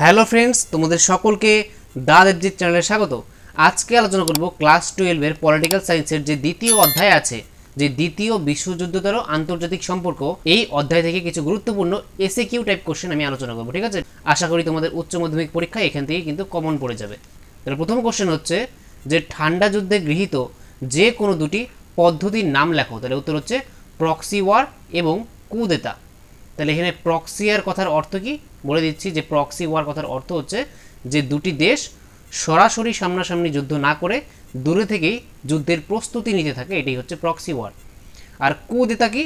Hello friends, তোমাদের সকলকে দা দেবজিৎ চ্যানেলে স্বাগত। আজকে আলোচনা করব ক্লাস টুয়েলভের পলিটিক্যাল সায়েন্সের যে দ্বিতীয় অধ্যায় আছে, যে দ্বিতীয় বিশ্বযুদ্ধতর আন্তর্জাতিক সম্পর্ক, এই অধ্যায় থেকে কিছু গুরুত্বপূর্ণ এসএ কিউ টাইপ কোশ্চেন আমি আলোচনা করব, ঠিক আছে? আশা করি তোমাদের উচ্চ মাধ্যমিক পরীক্ষায় এখান থেকে কিন্তু কমন পড়ে যাবে। তাহলে প্রথম কোশ্চেন হচ্ছে যে ঠান্ডা যুদ্ধে গৃহীত যে কোনো দুটি পদ্ধতির নাম লেখো। তাহলে উত্তর হচ্ছে প্রক্সি ওয়ার এবং কুদেতা তাহলে এখানে প্রক্সিয়ার কথার অর্থ কি? বলে দিচ্ছি যে প্রক্সি ওয়ার কথার অর্থ হচ্ছে যে দুটি দেশ সরাসরি সামনাসামনি যুদ্ধ না করে দূরে থেকেই যুদ্ধের প্রস্তুতি নিতে থাকে, এটাই হচ্ছে প্রক্সি ওয়ার আর কুদেতা কি?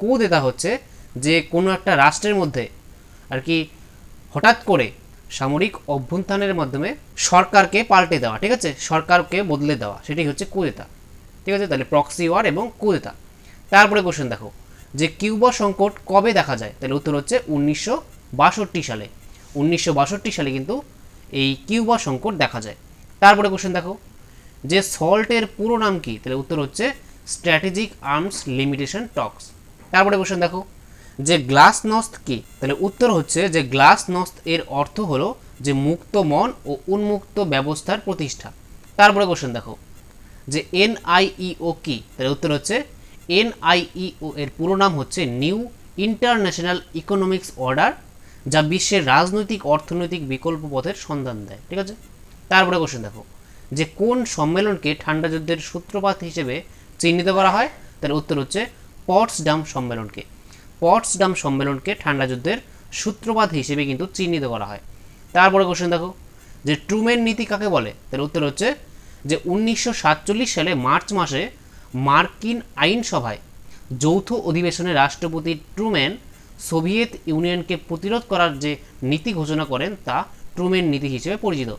কুদেতা হচ্ছে যে কোনো একটা রাষ্ট্রের মধ্যে আর কি হঠাৎ করে সামরিক অভ্যুত্থানের মাধ্যমে সরকারকে পাল্টে দেওয়া, ঠিক আছে? সরকারকে বদলে দেওয়া, সেটাই হচ্ছে কুদেতা ঠিক আছে? তাহলে প্রক্সি ওয়ার এবং কুদেতা তারপরে কোশ্চেন দেখো। যে কিউবা সংকট কবে দেখা যায়? তাহলে উত্তর হচ্ছে উনিশশো বাষট্টি সালে। উনিশশো বাষট্টি সালে কিন্তু এই কিউবা সংকট দেখা যায়। তারপরে কোশ্চেন দেখো, যে সল্টের পুরো নাম কি? তাহলে উত্তর হচ্ছে স্ট্র্যাটেজিক আর্মস লিমিটেশন টক্স তারপরে কোশ্চেন দেখো, যে গ্লাস নস্ত কি? তাহলে উত্তর হচ্ছে যে গ্লাস নস্ত এর অর্থ হলো যে মুক্ত মন ও উন্মুক্ত ব্যবস্থার প্রতিষ্ঠা। তারপরে কোশ্চেন দেখো, যে এনআইইও কি? তাহলে উত্তর হচ্ছে এনআইইও এর পুরো নাম হচ্ছে নিউ ইন্টারন্যাশনাল ইকোনমিক্স অর্ডার যা বিশ্বের রাজনৈতিক, অর্থনৈতিক বিকল্প পথের সন্ধান দেয়। ঠিক আছে? তারপরে কোশ্চেন দেখো। যে কোন সম্মেলনকে ঠান্ডা যুদ্ধের সূত্রপাত হিসেবে চিহ্নিত করা হয়? তার উত্তর হচ্ছে পটসডাম সম্মেলনকে। পটসডাম সম্মেলনকে ঠান্ডা যুদ্ধের সূত্রপাত হিসেবে কিন্তু চিহ্নিত করা হয়। তারপরে কোশ্চেন দেখো। যে ট্রুমেন নীতি কাকে বলে? তার উত্তর হচ্ছে যে উনিশশো সাতচল্লিশ সালে মার্চ মাসে মার্কিন আইনসভায় যৌথ অধিবেশনে রাষ্ট্রপতি ট্রুম্যান সোভিয়েত ইউনিয়নকে প্রতিরোধ করার যে নীতি ঘোষণা করেন, তা ট্রুম্যান নীতি হিসেবে পরিচিত।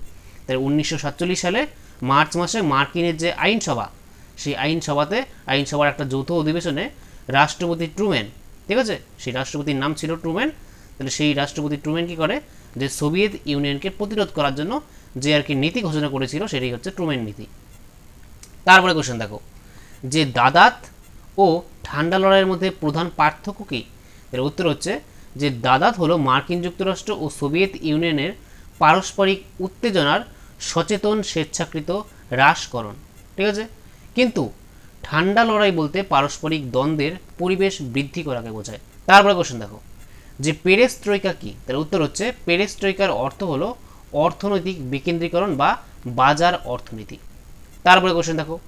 তাই উনিশশো সাতচল্লিশ সালে মার্চ মাসে মার্কিনের যে আইনসভা, সেই আইনসভাতে, আইনসভার একটা যৌথ অধিবেশনে রাষ্ট্রপতি ট্রুম্যান, ঠিক আছে? সেই রাষ্ট্রপতির নাম ছিল ট্রুম্যান। তাহলে সেই রাষ্ট্রপতি ট্রুম্যান কী করে? যে সোভিয়েত ইউনিয়নকে প্রতিরোধ করার জন্য যে আর কি নীতি ঘোষণা করেছিল, সেটাই হচ্ছে ট্রুম্যান নীতি। তারপরে কোশ্চেন দেখো। যে দাদাত ও ঠান্ডা লড়াইয়ের মধ্যে প্রধান পার্থক্য কী এর উত্তর হচ্ছে যে দাদাত হলো মার্কিন যুক্তরাষ্ট্র ও সোভিয়েত ইউনিয়নের পারস্পরিক উত্তেজনার সচেতন স্বেচ্ছাকৃত হ্রাসকরণ ঠিক আছে? কিন্তু ঠান্ডা লড়াই বলতে পারস্পরিক দ্বন্দ্বের পরিবেশ বৃদ্ধি করাকে বোঝায়। তারপরে কোশ্চেন দেখো, যে পেরেস্ট্রইকা কি? তার উত্তর হচ্ছে পেরেস্ট্রইকার অর্থ হলো অর্থনৈতিক বিকেন্দ্রীকরণ বা বাজার অর্থনীতি। তারপরে কোশ্চেন দেখো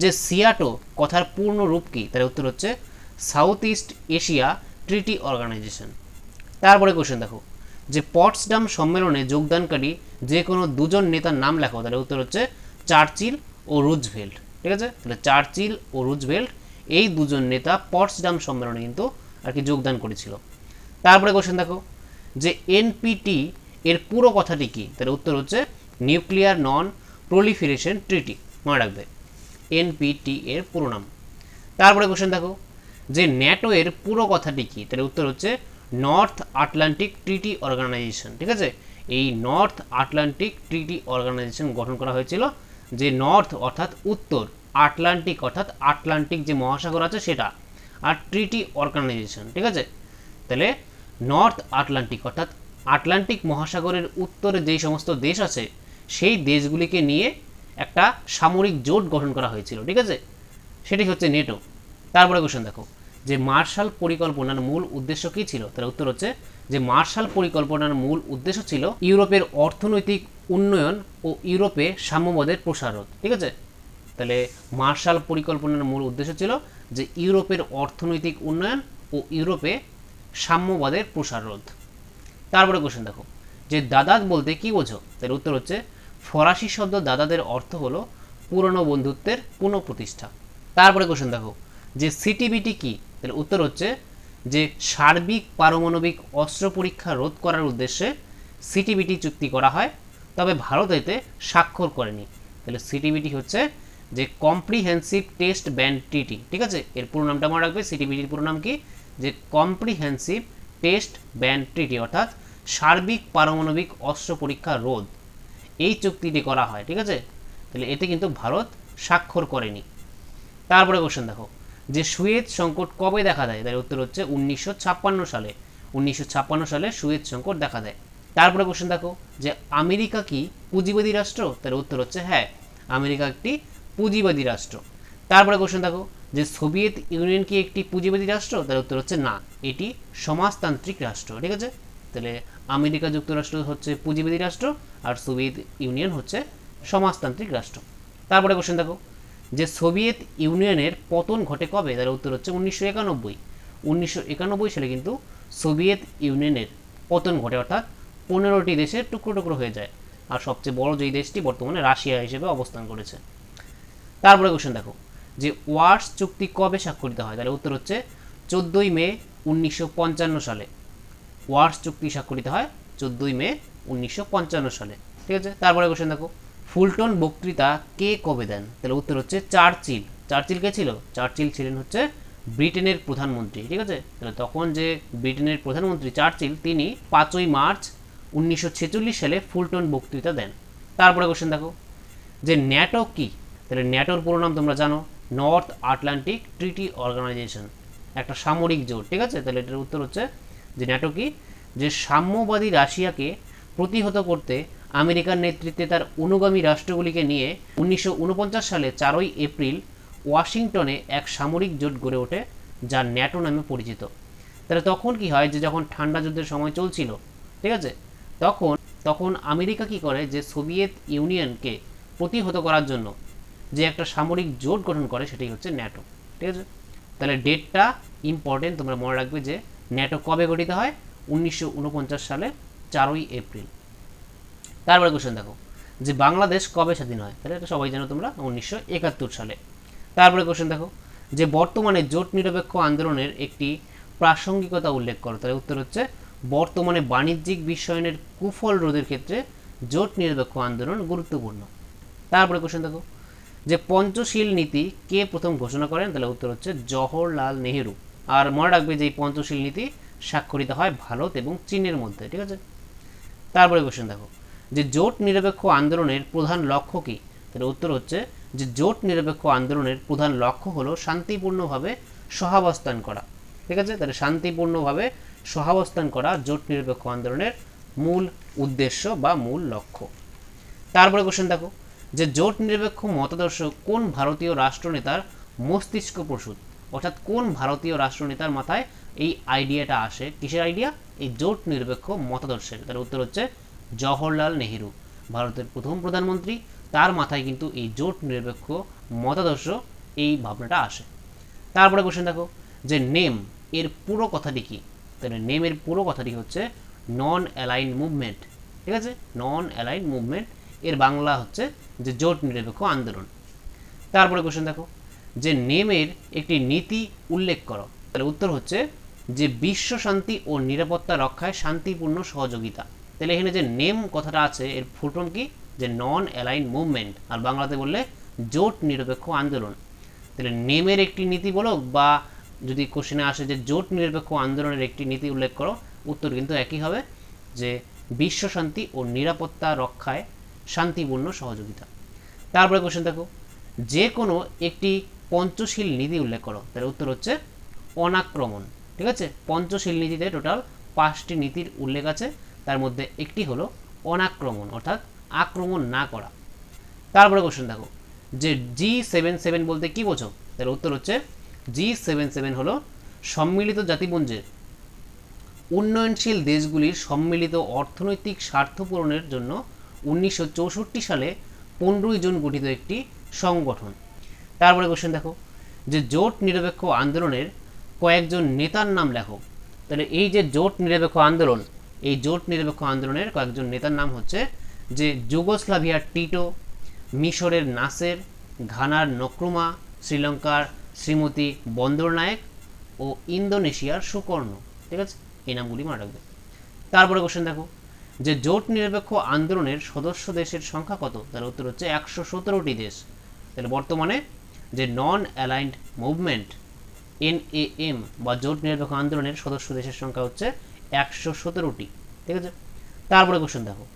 যে সিয়াটো কথার পূর্ণ রূপ কি? তার উত্তর হচ্ছে South East Asia Treaty Organization তারপরে কোশ্চেন দেখো, যে পটসডাম সম্মেলনে যোগদানকারী যে কোনো দুজন নেতার নাম লেখো তাহলে উত্তর হচ্ছে চার্চিল ও রুজভেল্ট। ঠিক আছে? তাহলে চার্চিল ও রুজভেল্ট, এই দুজন নেতা পটসডাম সম্মেলনে কিন্তু আর কি যোগদান করেছিল। তারপরে কোশ্চেন দেখো, যে এনপিটি এর পুরো কথাটি কি? তার উত্তর হচ্ছে নিউক্লিয়ার নন প্রলিফিরেশন ট্রিটি মনে রাখবে। এনপিটি এর পুরো নাম তারপরে কোশ্চেন দেখো, যে ন্যাটো এর পুরো কথাটি কি? তাহলে উত্তর হচ্ছে নর্থ আটলান্টিক ট্রিটি অর্গানাইজেশন ঠিক আছে? এই নর্থ আটলান্টিক ট্রিটি অর্গানাইজেশন গঠন করা হয়েছিল, যে নর্থ অর্থাৎ উত্তর আটলান্টিক অর্থাৎ আটলান্টিক যে মহাসাগর আছে সেটা, আর ট্রিটি অর্গানাইজেশন ঠিক আছে? তাহলে নর্থ আটলান্টিক অর্থাৎ আটলান্টিক মহাসাগরের উত্তরে যেই সমস্ত দেশ আছে, সেই দেশগুলিকে নিয়ে একটা সামরিক জোট গঠন করা হয়েছিল, ঠিক আছে? সেটি হচ্ছে নেটো তারপরে কোশ্চেন দেখো, যে মার্শাল পরিকল্পনার মূল উদ্দেশ্য কী ছিল? তার উত্তর হচ্ছে যে মার্শাল পরিকল্পনার মূল উদ্দেশ্য ছিল ইউরোপের অর্থনৈতিক উন্নয়ন ও ইউরোপে সাম্যবাদের প্রসারণ, ঠিক আছে? তাহলে মার্শাল পরিকল্পনার মূল উদ্দেশ্য ছিল যে ইউরোপের অর্থনৈতিক উন্নয়ন ও ইউরোপে সাম্যবাদের প্রসারোধ তারপরে কোশ্চেন দেখো, যে দাদাত বলতে কি বোঝো? তার উত্তর হচ্ছে ফরাসি শব্দ দাদাদের অর্থ হলো পুরনো বন্ধুত্বের পুনঃপ্রতিষ্ঠা। তারপরে কোশ্চেন দেখো, যে সিটিবিটি কি? তাহলে উত্তর হচ্ছে যে সার্বিক পারমাণবিক অস্ত্র পরীক্ষা রোধ করার উদ্দেশ্যে সিটিবিটি চুক্তি করা হয়, তবে ভারত এতে স্বাক্ষর করেনি। তাহলে সিটিবিটি হচ্ছে যে কম্প্রিহেন্সিভ টেস্ট ব্যান ট্রিটি ঠিক আছে? এর পুরো নামটা মনে রাখবে সিটিবিটির পুরো নাম কি? যে কম্প্রিহেন্সিভ টেস্ট ব্যান ট্রিটি অর্থাৎ সার্বিক পারমাণবিক অস্ত্র পরীক্ষা রোধ এই চুক্তিটি করা হয়, ঠিক আছে? তাহলে এতে কিন্তু ভারত স্বাক্ষর করেনি। তারপরে কোশ্চেন দেখো, যে সুয়েজ সংকট কবে দেখা দেয়? তার উত্তর হচ্ছে উনিশশো সালে। উনিশশো সালে সুয়েজ সংকট দেখা দেয়। তারপরে কোশ্চেন দেখো, যে আমেরিকা কি পুঁজিবাদী রাষ্ট্র? তার উত্তর হচ্ছে হ্যাঁ আমেরিকা একটি পুঁজিবাদী রাষ্ট্র। তারপরে কোশ্চেন দেখো, যে সোভিয়েত ইউনিয়ন কি একটি পুঁজিবাদী রাষ্ট্র? তার উত্তর হচ্ছে না, এটি সমাজতান্ত্রিক রাষ্ট্র, ঠিক আছে? তাহলে আমেরিকা যুক্তরাষ্ট্র হচ্ছে পুঁজিবাদী রাষ্ট্র আর সোভিয়েত ইউনিয়ন হচ্ছে সমাজতান্ত্রিক রাষ্ট্র। তারপরে কোশ্চেন দেখো, যে সোভিয়েত ইউনিয়নের পতন ঘটে কবে? তার উত্তর হচ্ছে উনিশশো একানব্বই। উনিশশো একানব্বই সালে কিন্তু সোভিয়েত ইউনিয়নের পতন ঘটে, অর্থাৎ পনেরোটি দেশের টুকরো টুকরো হয়ে যায়। আর সবচেয়ে বড় যেই দেশটি বর্তমানে রাশিয়া হিসেবে অবস্থান করেছে। তারপরে কোশ্চেন দেখো, যে ওয়ার্স চুক্তি কবে স্বাক্ষরিত হয়? তাহলে উত্তর হচ্ছে চোদ্দোই মে উনিশশো পঞ্চান্ন সালে। ওয়ার্স চুক্তি স্বাক্ষরিত হয় চোদ্দোই মে উনিশশো পঞ্চান্ন সালে। ঠিক আছে? তারপরে কোশ্চেন দেখো। ফুলটন বক্তৃতা কে কবে দেন? তাহলে উত্তর হচ্ছে চার্চিল। চার্চিল কে ছিল? চার্চিল ছিলেন হচ্ছে ব্রিটেনের প্রধানমন্ত্রী। ঠিক আছে? তাহলে তখন যে ব্রিটেনের প্রধানমন্ত্রী চার্চিল, তিনি পাঁচই মার্চ উনিশশো ছেচল্লিশ সালে ফুলটন বক্তৃতা দেন। তারপরে কোশ্চেন দেখো। যে ন্যাটো কি? তাহলে ন্যাটোর পুরো নাম তোমরা জানো। North Atlantic Treaty Organization. একটা সামরিক জোট। ঠিক আছে? তাহলে এটার উত্তর হচ্ছে যে ন্যাটো কি যে সাম্যবাদী রাশিয়াকে প্রতিহত করতে আমেরিকার নেতৃত্বে তার অনুগামী রাষ্ট্রগুলিকে নিয়ে উনিশশো উনপঞ্চাশ সালে চারই এপ্রিল ওয়াশিংটনে এক সামরিক জোট গড়ে ওঠে, যা ন্যাটো নামে পরিচিত। তাহলে তখন কি হয় যে যখন ঠান্ডা যুদ্ধের সময় চলছিল, ঠিক আছে? তখন তখন আমেরিকা কি করে যে সোভিয়েত ইউনিয়নকে প্রতিহত করার জন্য যে একটা সামরিক জোট গঠন করে, সেটাই হচ্ছে ন্যাটো, ঠিক আছে? তাহলে ডেটটা ইম্পর্টেন্ট তোমরা মনে রাখবে যে ন্যাটো কবে গঠিত হয়? উনিশশো ঊনপঞ্চাশ সালে চারই এপ্রিল। তারপরে কোশ্চেন দেখো, যে বাংলাদেশ কবে স্বাধীন হয়? তাহলে এটা সবাই জানো তোমরা, উনিশশো একাত্তর সালে। তারপরে কোশ্চেন দেখো, যে বর্তমানে জোট নিরপেক্ষ আন্দোলনের একটি প্রাসঙ্গিকতা উল্লেখ করো। তাহলে উত্তর হচ্ছে, বর্তমানে বাণিজ্যিক বিশ্বায়নের কুফল রোধের ক্ষেত্রে জোট নিরপেক্ষ আন্দোলন গুরুত্বপূর্ণ। তারপরে কোশ্চেন দেখো, যে পঞ্চশীল নীতি কে প্রথম ঘোষণা করেন? তাহলে উত্তর হচ্ছে, জওহরলাল নেহেরু। আর মনে রাখবে যে এই পঞ্চশীল নীতি স্বাক্ষরিত হয় ভারত এবং চীনের মধ্যে, ঠিক আছে? তারপরে কোশ্চেন দেখো। যে জোট নিরপেক্ষ আন্দোলনের প্রধান লক্ষ্য কী? তাহলে উত্তর হচ্ছে যে জোট নিরপেক্ষ আন্দোলনের প্রধান লক্ষ্য হলো শান্তিপূর্ণভাবে সহাবস্থান করা, ঠিক আছে? তাহলে শান্তিপূর্ণভাবে সহাবস্থান করা জোট নিরপেক্ষ আন্দোলনের মূল উদ্দেশ্য বা মূল লক্ষ্য। তারপরে কোশ্চেন দেখো। যে জোট নিরপেক্ষ মতাদর্শ কোন ভারতীয় রাষ্ট্রনেতার মস্তিষ্ক প্রসূত? অর্থাৎ কোন ভারতীয় রাষ্ট্রনেতার মাথায় এই আইডিয়াটা আসে? কিসের আইডিয়া? এই জোট নিরপেক্ষ মতাদর্শের। তার উত্তর হচ্ছে জওহরলাল নেহেরু, ভারতের প্রথম প্রধানমন্ত্রী। তার মাথায় কিন্তু এই জোট নিরপেক্ষ মতাদর্শ এই ভাবনাটা আসে। তারপরে কোশ্চেন দেখো, যে নেম, এর পুরো কথাটি কি? তাহলে নেমের পুরো কথাটি হচ্ছে নন অ্যালাইন মুভমেন্ট ঠিক আছে? নন অ্যালাইন মুভমেন্ট এর বাংলা হচ্ছে যে জোট নিরপেক্ষ আন্দোলন। তারপরে কোশ্চেন দেখো যে নেমের একটি নীতি উল্লেখ করো। তাহলে উত্তর হচ্ছে যে বিশ্ব শান্তি ও নিরাপত্তা রক্ষায় শান্তিপূর্ণ সহযোগিতা। তাহলে এখানে যে নেম কথাটা আছে, এর ফুটন কি? যে নন অ্যালাইন মুভমেন্ট আর বাংলাতে বললে জোট নিরপেক্ষ আন্দোলন। তাহলে নেমের একটি নীতি বলো বা যদি কোশ্চেনে আসে যে জোট নিরপেক্ষ আন্দোলনের একটি নীতি উল্লেখ করো, উত্তর কিন্তু একই হবে যে বিশ্ব শান্তি ও নিরাপত্তা রক্ষায় শান্তিপূর্ণ সহযোগিতা। তারপরে কোশ্চেন দেখো। যে কোনো একটি পঞ্চশীল নীতি উল্লেখ করো। তার উত্তর হচ্ছে অনাক্রমণ। ঠিক আছে? পঞ্চশীল নীতিতে টোটাল পাঁচটি নীতির উল্লেখ আছে। তার মধ্যে একটি হলো অনাক্রমণ, অর্থাৎ আক্রমণ না করা। তারপরে কোশ্চেন দেখো। যে জি সেভেন সেভেন বলতে কি বোঝো? তার উত্তর হচ্ছে জি সেভেন সেভেন হলো সম্মিলিত জাতিপুঞ্জের উন্নয়নশীল দেশগুলির সম্মিলিত অর্থনৈতিক স্বার্থ পূরণের জন্য উনিশশো চৌষট্টি সালে পনেরোই জুন গঠিত একটি সংগঠন। তারপরে কোশ্চেন দেখো, যে জোট নিরপেক্ষ আন্দোলনের কয়েকজন নেতার নাম লেখো। তাহলে এই যে জোট নিরপেক্ষ আন্দোলন, এই জোট নিরপেক্ষ আন্দোলনের কয়েকজন নেতার নাম হচ্ছে যে যুগোস্লাভিয়ার টিটো, মিশরের নাসের, ঘানার নক্রুমা, শ্রীলঙ্কার শ্রীমতী বন্দরনায়ক ও ইন্দোনেশিয়ার সুকর্ণ। ঠিক আছে? এই নামগুলি মনে রাখবে। তারপরে কোশ্চেন দেখো, যে জোট নিরপেক্ষ আন্দোলনের সদস্য দেশের সংখ্যা কত? তার উত্তর হচ্ছে একশো সতেরোটি দেশ। তাহলে বর্তমানে যে নন অ্যালাইন্ড মুভমেন্ট এনএএম বা জোট নিরপেক্ষ আন্দোলনের সদস্য দেশের সংখ্যা হচ্ছে একশো সতেরোটি। ঠিক আছে? তারপরে কোশ্চেন দেখো।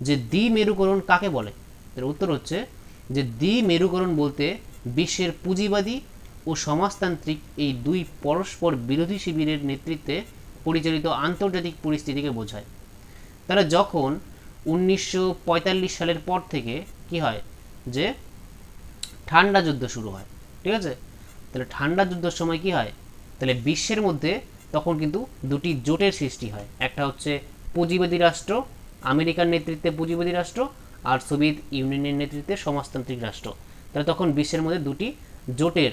যে দ্বি মেরুকরণ কাকে বলে? এর উত্তর হচ্ছে যে দ্বি মেরুকরণ বলতে বিশ্বের পুঁজিবাদী ও সমাজতান্ত্রিক এই দুই পরস্পর বিরোধী শিবিরের নেতৃত্বে পরিচালিত আন্তর্জাতিক পরিস্থিতিকে বোঝায়। তারা যখন উনিশশো পঁয়তাল্লিশ সালের পর থেকে কি হয়? যে ঠান্ডা যুদ্ধ শুরু হয়, ঠিক আছে? তাহলে ঠান্ডা যুদ্ধের সময় কি হয়? তাহলে বিশ্বের মধ্যে তখন কিন্তু দুটি জোটের সৃষ্টি হয়। একটা হচ্ছে পুঁজিবাদী রাষ্ট্র, আমেরিকার নেতৃত্বে পুঁজিবাদী রাষ্ট্র আর সোভিয়েত ইউনিয়নের নেতৃত্বে সমাজতান্ত্রিক রাষ্ট্র। তাহলে তখন বিশ্বের মধ্যে দুটি জোটের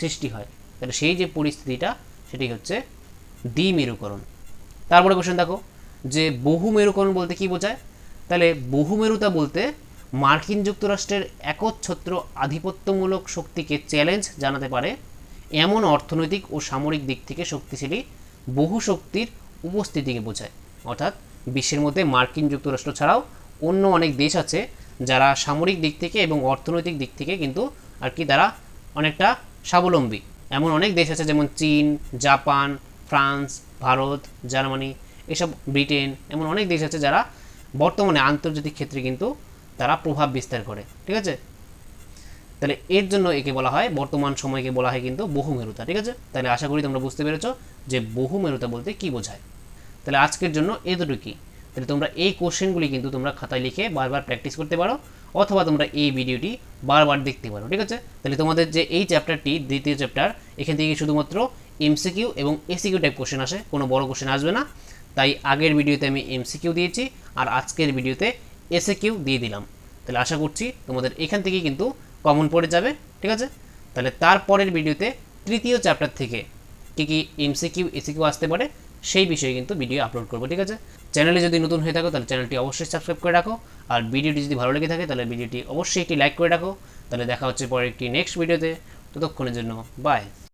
সৃষ্টি হয়। তাহলে সেই যে পরিস্থিতিটা, সেটি হচ্ছে দ্বিমেরুকরণ তারপরে কোশ্চেন দেখো, যে বহু মেরুকরণ বলতে কি বোঝায়? তাহলে বহুমেরুতা বলতে মার্কিন যুক্তরাষ্ট্রের একচ্ছত্র আধিপত্যমূলক শক্তিকে চ্যালেঞ্জ জানাতে পারে এমন অর্থনৈতিক ও সামরিক দিক থেকে শক্তিশালী বহু শক্তির উপস্থিতিকে বোঝায়। অর্থাৎ বিশ্বের মধ্যে মার্কিন যুক্তরাষ্ট্র ছাড়াও অন্য অনেক দেশ আছে যারা সামরিক দিক থেকে এবং অর্থনৈতিক দিক থেকে কিন্তু আর কি তারা অনেকটা স্বাবলম্বী। এমন অনেক দেশ আছে যেমন চীন, জাপান, ফ্রান্স, ভারত, জার্মানি, এসব ব্রিটেন, এমন অনেক দেশ আছে যারা বর্তমানে আন্তর্জাতিক ক্ষেত্রে কিন্তু তারা প্রভাব বিস্তার করে, ঠিক আছে? তাহলে এর জন্য একে বলা হয়, বর্তমান সময়কে বলা হয় কিন্তু বহুমেরুতা, ঠিক আছে? তাহলে আশা করি তোমরা বুঝতে পেরেছ যে বহুমেরুতা বলতে কি বোঝায়। তাহলে আজকের জন্য এতটুকুই। তাহলে তোমরা এই কোশ্চেনগুলি কিন্তু তোমরা খাতায় লিখে বারবার প্র্যাকটিস করতে পারো, অথবা তোমরা এই ভিডিওটি বারবার দেখতে পারো, ঠিক আছে? তাহলে তোমাদের যে এই চ্যাপ্টারটি, দ্বিতীয় চ্যাপ্টার, এখান থেকে শুধুমাত্র এমসিকিউ এবং এসিকিউ টাইপ কোশ্চেন আসে, কোনো বড় কোশ্চেন আসবে না। তাই আগের ভিডিওতে আমি এমসিকিউ দিয়েছি, আর আজকের ভিডিওতে এসে কিউ দিয়ে দিলাম। তাহলে আশা করছি তোমাদের এখান থেকেই কিন্তু কমন পড়ে যাবে, ঠিক আছে? তাহলে তারপরের ভিডিওতে তৃতীয় চ্যাপ্টার থেকে কী কী এমসিকিউ এসিকিউ আসতে পারে, সেই বিষয়ে কিন্তু ভিডিও আপলোড করব, ঠিক আছে? চ্যানেলে যদি নতুন হয়ে থাকো, তাহলে চ্যানেলটি অবশ্যই সাবস্ক্রাইব করে রাখো। আর ভিডিওটি যদি ভালো লেগে থাকে, তাহলে ভিডিওটি অবশ্যই একটি লাইক করে রাখো। তাহলে দেখা হচ্ছে পরে একটি নেক্সট ভিডিওতে ততক্ষণের জন্য বাই